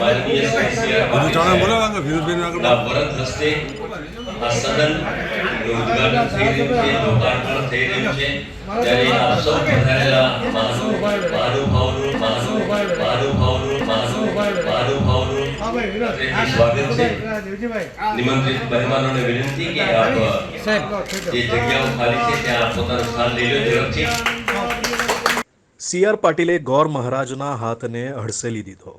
માનનીય વરદ હસ્તે આ સદન ઉદ્ઘાટન થઈ રહ્યું છે લોકાર્પણ થઈ રહ્યું છે. ત્યારે આપ સૌ પધારેલા મહાનુ મહાનુભાવોનું મહાનુ મહાનુભાવોનું મહાનુ મહાનુભાવોનું પ્રેમથી સ્વાગત છે. નિમંત્રિત મહેમાનોને વિનંતી કે આપ જે જગ્યાઓ ખાલી છે ત્યાં પોતાનું સ્થાન લઈ લો ઝડપથી. સી આર પાટીલે ગૌર મહારાજના હાથને હડસેલી દીધો.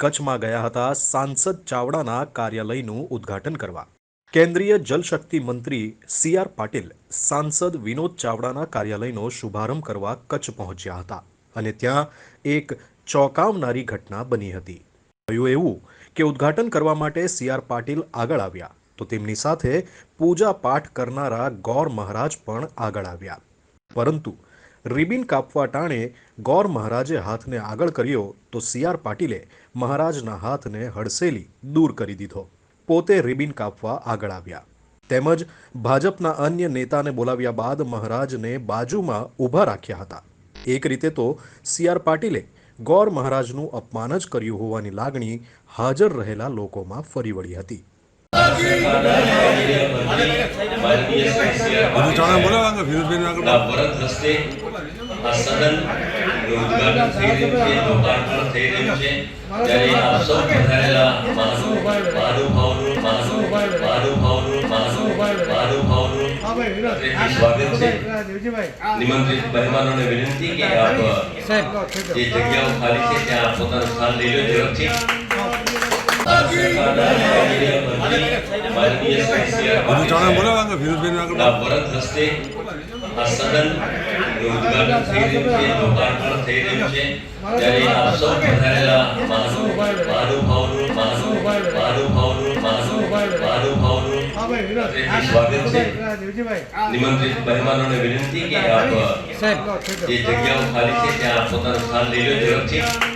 કચ્છમાં ગયા હતા સાંસદ ચાવડાના કાર્યાલયનું ઉદ્ઘાટન કરવા. કેન્દ્રીય જલશક્તિ મંત્રી સી આર પાટીલ સાંસદ વિનોદ ચાવડાના કાર્યાલયનો શુભારંભ કરવા કચ્છ પહોંચ્યા હતા અને ત્યાં એક ચોંકાવનારી ઘટના બની હતી. થયું એવું કે ઉદ્ઘાટન કરવા માટે સી આર પાટીલ આગળ આવ્યા તો તેમની સાથે પૂજા પાઠ કરનારા ગોર મહારાજ પણ આગળ આવ્યા. પરંતુ રિબિન કાપવા ટાણે ગોર મહારાજે હાથને આગળ કર્યો તો સીઆર પાટીલે મહારાજના હાથને હડસેલી દૂર કરી દીધો. પોતે રિબિન કાપવા આગળ આવ્યા. તેમજ ભાજપના અન્ય નેતાને બોલાવ્યા બાદ મહારાજને બાજુમાં ઊભા રાખ્યા હતા. એક રીતે તો સીઆર પાટીલે ગોર મહારાજનું અપમાન જ કર્યું હોવાની લાગણી હાજર રહેલા લોકોમાં ફરી વળી હતી. ના વરદ હસ્તે આ સદન ઉદ્ઘાટન થઈ રહ્યું છે લોકાર્પણ થઈ રહ્યું છે. ત્યારે આપ સૌ પધારેલા મહાનુ મહાનુભાવોનું મહાનુ મહાનુભાવોનું મહાનુ મહાનુભાવોનું પ્રેમથી સ્વાગત છે. નિમંત્રિત મહેમાનોને વિનંતી કે આપ જે જગ્યાઓ ખાલી છે ત્યાં પોતાનું સ્થાન લઈ લો ઝડપથી. બધું ચાણા પાટીલ બોલાવો આગળ આપ નિમંત્રિત મહેમાનોને વિનંતી કે આપ જગ્યાઓ ખાલી છે ત્યાં પોતાનું સ્થાન લઈ લો ઝડપથી